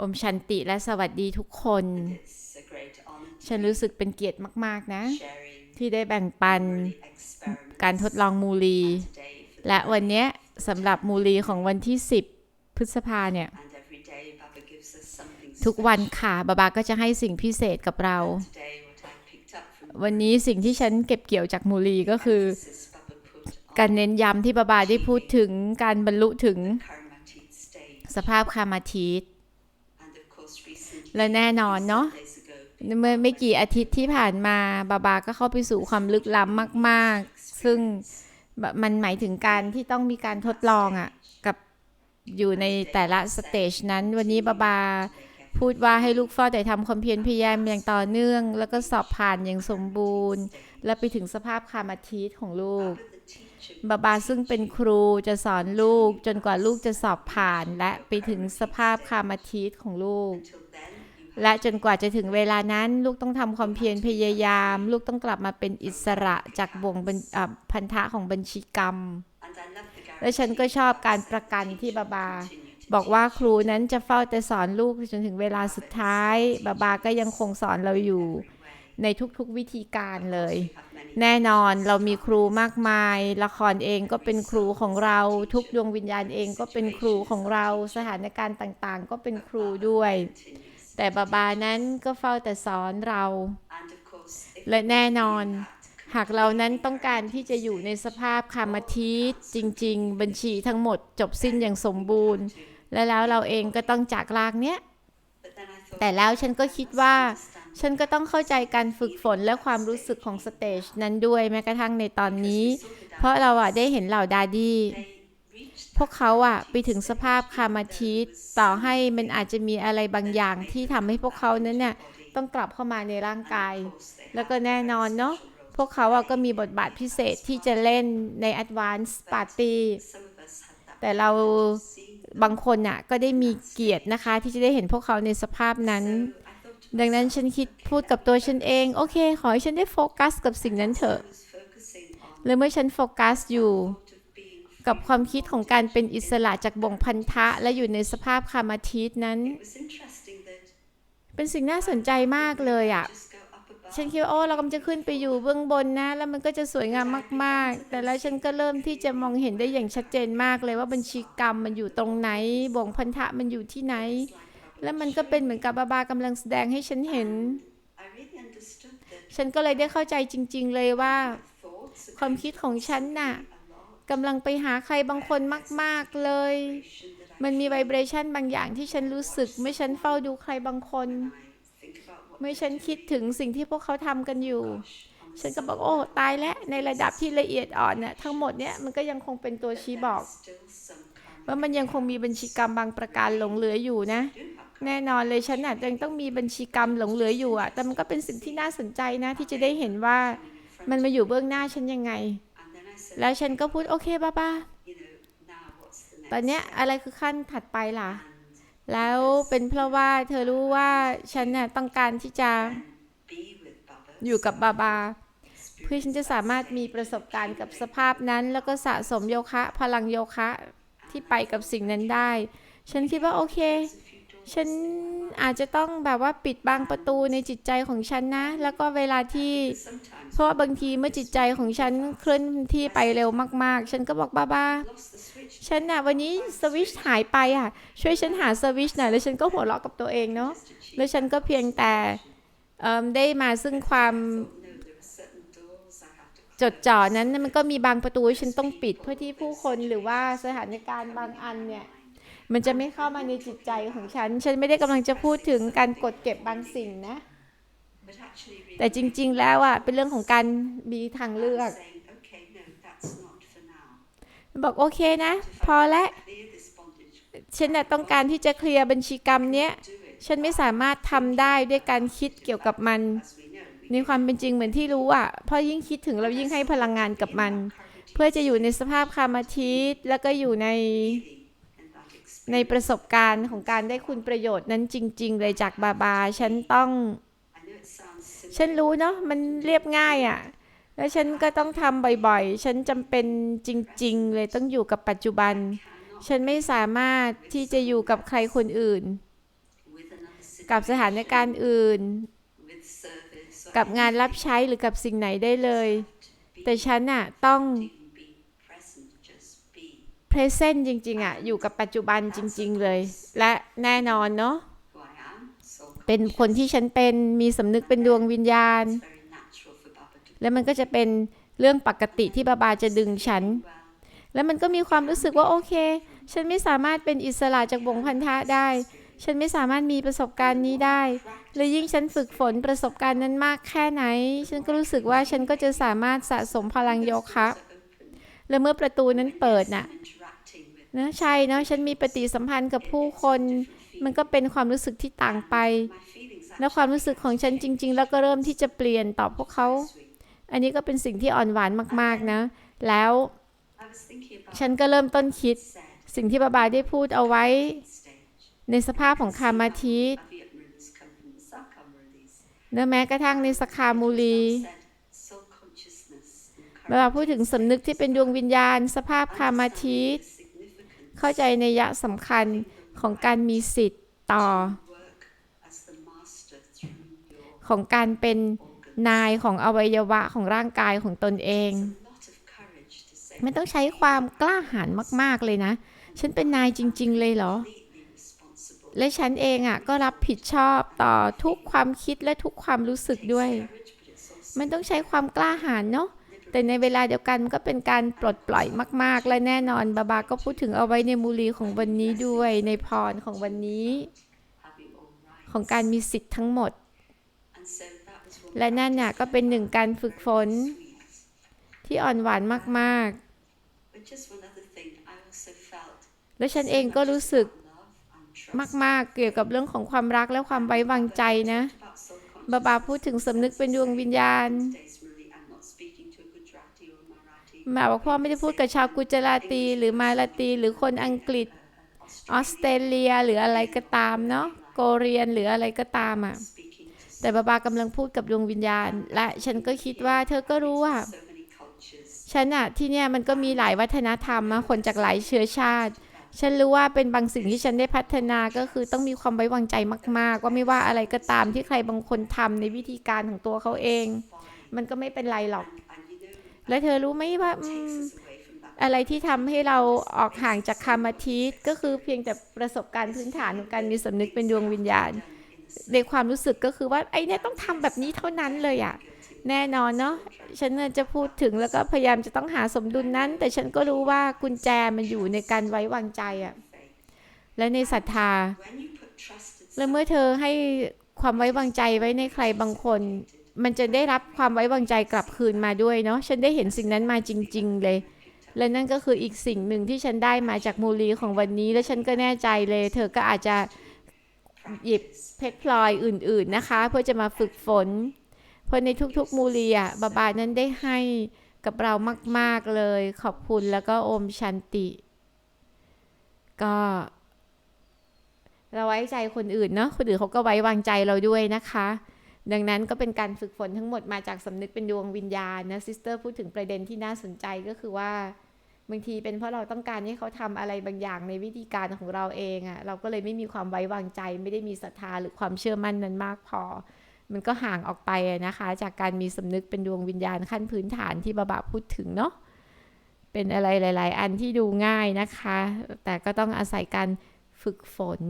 อมชันติและสวัสดีทุกคน ฉันรู้สึกเป็นเกียรติมาก ๆ นะ ที่ได้แบ่งปันการทดลองมูลี และวันเนี้ยสำหรับมูลีของวันที่ 10 พฤษภาเนี่ย ทุกวันค่ะ บาบาก็จะให้สิ่งพิเศษกับเรา วันนี้สิ่งที่ฉันเก็บเกี่ยวจากมูลีก็คือ การเน้นย้ำที่บาบาได้พูดถึงการบรรลุถึงสภาพคามาทีต และแน่นอนเนาะเมื่อไม่กี่อาทิตย์ที่ผ่านมาบาบาก็เข้าไปสู่ความลึกล้ำมาก ๆ ซึ่งมันหมายถึงการที่ต้องมีการทดลองอะ่ะกับอยู่ในแต่ละสเตจนั้น วันนี้บาบาพูดว่าให้ลูกเฝ้าแต่ทำความเพียรพยายามอย่างต่อเนื่อง แล้วก็สอบผ่านอย่างสมบูรณ์ และไปถึงสภาพคามาทีตของลูกบาบาซึ่งเป็นครูจะสอนลูกจนกว่าลูกจะสอบผ่าน และไปถึงสภาพคามาทีตของลูก และจนกว่าจะถึงเวลานั้น ลูกต้องทำความเพียรพยายาม ลูกต้องกลับมาเป็นอิสระจากบ่วงพันธะของบัญชีกรรม และฉันก็ชอบการประกันที่บาบา บอกว่าครูนั้นจะเฝ้าแต่สอนลูกจนถึงเวลาสุดท้าย บาบาก็ยังคงสอนเราอยู่ ในทุกๆวิธีการเลย แน่นอนเรามีครูมากมาย ละครเองก็เป็นครูของเรา ทุกดวงวิญญาณเองก็เป็นครูของเรา สถานการณ์ต่างๆ ก็เป็นครูด้วย แต่บาบานั้นก็เฝ้าแต่สอนเรา และแน่นอน หากเรานั้นต้องการที่จะอยู่ในสภาพคามาทีตจริง ๆ บัญชีทั้งหมดจบสิ้นอย่างสมบูรณ์ และแล้วเราเองก็ต้องจากลากเนี้ยแต่แล้วฉันก็คิดว่า ฉันก็ต้องเข้าใจการฝึกฝนและความรู้สึกของสเตจนั้นด้วยแม้กระทั่งในตอนนี้ เพราะเราอะได้เห็นเหล่าดาดี้ พวกเขาอะไปถึงสภาพคามาทีตต่อให้มันอาจจะมีอะไรบางอย่างที่ทำให้พวกเขานั้นเนี่ยต้องกลับเข้ามาในร่างกาย แล้วก็แน่นอนเนาะพวกเขาอะก็มีบทบาทพิเศษที่จะเล่นใน Advanced Party แต่เราบางคนอะก็ได้มีเกียรตินะคะ ที่จะได้เห็นพวกเขาในสภาพนั้น ดังนั้นฉันคิดพูดกับตัวฉันเอง โอเค ขอให้ฉันได้โฟกัสกับสิ่งนั้นเถอะ และเมื่อฉันโฟกัสอยู่ กับความคิดของการเป็นอิสระจากบ่งพันธะ และอยู่ในสภาพคามาทีตนั้น เป็นสิ่งน่าสนใจมากเลยอะ่ะฉันคิดว่าโอ้เรากำลังจะขึ้นไปอยู่เบื้องบนนะ แล้วมันก็จะสวยงามมากๆ แต่แล้วฉันก็เริ่มที่จะมองเห็นได้อย่างชัดเจนมากเลยว่าบัญชีกรรมมันอยู่ตรงไหน บ่งพันธะมันอยู่ที่ไหน แล้วมันก็เป็นเหมือนกับบาบากำลังแสดงให้ฉันเห็น ฉันก็เลยได้เข้าใจจริง ๆ เลยว่า ความคิดของฉันน่ะ กำลังไปหาใครบางคนมาก ๆ เลย มันมีไวเบรชันบางอย่างที่ฉันรู้สึกเมื่อฉันเฝ้าดูใครบางคนเมื่อฉันคิดถึงสิ่งที่พวกเขาทำกันอยู่ ฉันก็บอกโอ้ ตายแล้ว ในระดับที่ละเอียดอ่อนน่ะทั้งหมดเนี่ยมันก็ยังคงเป็นตัวชี้บอก ว่ามันยังคงมีบัญชีกรรมบางประการหลงเหลืออยู่นะ แน่นอนเลยฉันอาจจะยังต้องมีบัญชีกรรมหลงเหลืออยู่อะแต่มันก็เป็นสิ่งที่น่าสนใจนะ ที่จะได้เห็นว่ามันมาอยู่เบื้องหน้าฉันยังไง แล้วฉันก็พูดโอเคป้าป้าตอนเนี้ยอะไรคือขั้นถัดไปล่ะ แล้วเป็นเพราะว่าเธอรู้ว่าฉันน่ะต้องการที่จะอยู่กับบาบา เพื่อฉันจะสามารถมีประสบการณ์กับสภาพนั้น แล้วก็สะสมโยคะ พลังโยคะที่ไปกับสิ่งนั้นได้ ฉันคิดว่าโอเค ฉันอาจจะต้องแบบว่าปิดบางประตูในจิตใจของฉันนะ แล้วก็เวลาที่ เพราะว่าบางทีเมื่อจิตใจของฉันเคลื่อนที่ไปเร็วมาก ๆ ฉันก็บอกบ้าบ้าฉันน่ะวันนี้สวิชหายไปอะช่วยฉันหาสวิชหน่อยแล้วฉันก็หัวเราะกับตัวเองเนาะแล้วฉันก็เพียงแต่ได้มาซึ่งความจดจ่อนั้นมันก็มีบางประตูฉันต้องปิดเพื่อที่ผู้คนหรือว่าสถานการณ์บางอันเนี่ย มันจะไม่เข้ามาในจิตใจของฉัน ฉันไม่ได้กำลังจะพูดถึงการกดเก็บบางสิ่งนะ แต่จริง ๆ แล้วอะเป็นเรื่องของการมีทางเลือก บอกโอเคนะ พอแล้วฉันต้องการที่จะเคลียร์บัญชีกรรมเนี้ย ฉันไม่สามารถทำได้ด้วยการคิดเกี่ยวกับมัน ในความเป็นจริงเหมือนที่รู้อะพราะยิ่งคิดถึงเรายิ่งให้พลังงานกับมัน เพื่อจะอยู่ในสภาพคามาทิตแล้วก็อยู่ใน ในประสบการณ์ของการได้คุณประโยชน์นั้นจริง ๆ เลยจากบาบา ฉันต้อง ฉันรู้เนาะมันเรียบง่ายอะ่ะ แล้วฉันก็ต้องทำบ่อยๆ ฉันจำเป็นจริง ๆ เลยต้องอยู่กับปัจจุบัน ฉันไม่สามารถที่จะอยู่กับใครคนอื่น กับสถานการณ์อื่น กับงานรับใช้หรือกับสิ่งไหนได้เลย แต่ฉันน่ะต้อง present จริง ๆอะ อยู่กับปัจจุบันจริง ๆ เลย และแน่นอนเนาะเป็นคนที่ฉันเป็นมีสำนึกเป็นดวงวิญญาณ แล้วมันก็จะเป็นเรื่องปกติที่บาบาจะดึงฉัน แล้วมันก็มีความรู้สึกว่าโอเค ฉันไม่สามารถเป็นอิสระจากวงพันธะได้ ฉันไม่สามารถมีประสบการณ์นี้ได้ และยิ่งฉันฝึกฝนประสบการณ์นั้นมากแค่ไหน ฉันก็รู้สึกว่าฉันก็จะสามารถสะสมพลังโยคะและเมื่อประตูนั้นเปิดน่ะ นะใช่เนาะฉันมีปฏิสัมพันธ์กับผู้คน มันก็เป็นความรู้สึกที่ต่างไป และความรู้สึกของฉันจริง ๆ แล้วก็เริ่มที่จะเปลี่ยนต่อพวกเขา อันนี้ก็เป็นสิ่งที่อ่อนหวานมาก ๆนะ แล้วฉันก็เริ่มต้นคิด สิ่งที่บาบาได้พูดเอาไว้ ในสภาพของคามาทิตเนื้อแม้กระทั่งในสคามูลีบาบาพูดถึงสำนึกที่เป็นดวงวิญญาณ สภาพคามาทิต เข้าใจในยะสำคัญของการมีสิทธิ์ต่อ ของการเป็นนายของอวัยวะของร่างกายของตนเอง It's a lot of courage to say มันต้องใช้ความกล้าหาญมาก ๆ เลยนะ ฉันเป็นนายจริง ๆ เลยเหรอ และฉันเองอะก็รับผิดชอบต่อทุกความคิดและทุกความรู้สึกด้วย มันต้องใช้ความกล้าหาญเนาะ แต่ในเวลาเดียวกันมันก็เป็นการปลดปล่อยมาก ๆ และแน่นอนบาบาก็พูดถึงเอาไว้ในมูลีของวันนี้ด้วยในพรของวันนี้ ของการมีสิทธิ์ทั้งหมด และนั่นน่ะก็เป็นหนึ่งการฝึกฝนที่อ่อนหวานมากๆ และฉันเองก็รู้สึกมาก ๆ เกี่ยวกับเรื่องของความรักและความไว้วางใจนะ บาบาพูดถึงสำนึกเป็นดวงวิญญาณ หมายว่าพ่อไม่ได้พูดกับชาวกุจราตีหรือมาลาตีหรือคนอังกฤษออสเตรเลียหรืออะไรก็ตามเนาะโกเรียนหรืออะไรก็ตามอะแต่บาบากำลังพูดกับดวงวิญญาณ และฉันก็คิดว่าเธอก็รู้ว่าฉันอะที่เนี่ยมันก็มีหลายวัฒนธรรมนะคนจากหลายเชื้อชาติ ฉันรู้ว่าเป็นบางสิ่งที่ฉันได้พัฒนาก็คือต้องมีความไว้วางใจมาก ๆ ว่าไม่ว่าอะไรก็ตามที่ใครบางคนทำในวิธีการของตัวเขาเอง มันก็ไม่เป็นไรหรอก และเธอรู้ไหมว่าอื takes ม us away from that อะไรที่ทำให้เราออกห่างจากคามาทิตก็คือเพียงแต่ประสบการณ์พื้นฐานของการมีสำนึกเป็นดวงวิญญาณ ในความรู้สึกก็คือว่าไอ้เนี่ยต้องทำแบบนี้เท่านั้นเลยอะแน่นอนเนาะฉันน่ะจะพูดถึงแล้วก็พยายามจะต้องหาสมดุลนั้น แต่ฉันก็รู้ว่ากุญแจมันอยู่ในการไว้วางใจอะและในศรัทธา when you put trust in และเมื่อเธอให้ความไว้วางใจไว้ในใครบางคน มันจะได้รับความไว้วางใจกลับคืนมาด้วยเนาะฉันได้เห็นสิ่งนั้นมาจริง ๆ เลย และนั่นก็คืออีกสิ่งหนึ่งที่ฉันได้มาจากมูลีของวันนี้และฉันก็แน่ใจเลย เธอก็อาจจะหยิบเพชรพลอยอื่น ๆนะคะ เพื่อจะมาฝึกฝน เพราะในทุกๆมูลีอะบาบานั้นได้ให้กับเรามาก ๆ เลย ขอบคุณแล้วก็โอมชันติ ก็ เราไว้ใจคนอื่นเนาะคนอื่นเขาก็ไว้วางใจเราด้วยนะคะ ดังนั้นก็เป็นการฝึกฝนทั้งหมดมาจากสำนึกเป็นดวงวิญญาณนะซิสเตอร์พูดถึงประเด็นที่น่าสนใจก็คือว่า บางทีเป็นเพราะเราต้องการให้เขาทำอะไรบางอย่างในวิธีการของเราเองอะ่ะเราก็เลยไม่มีความไว้วางใจ ไม่ได้มีศรัทธาหรือความเชื่อมั่นนั้นมากพอ มันก็ห่างออกไปนะคะ จากการมีสำนึกเป็นดวงวิญญาณขั้นพื้นฐานที่บาบาพูดถึงเนาะเป็นอะไรหลาย ๆ อันที่ดูง่ายนะคะ แต่ก็ต้องอาศัยการฝึกฝน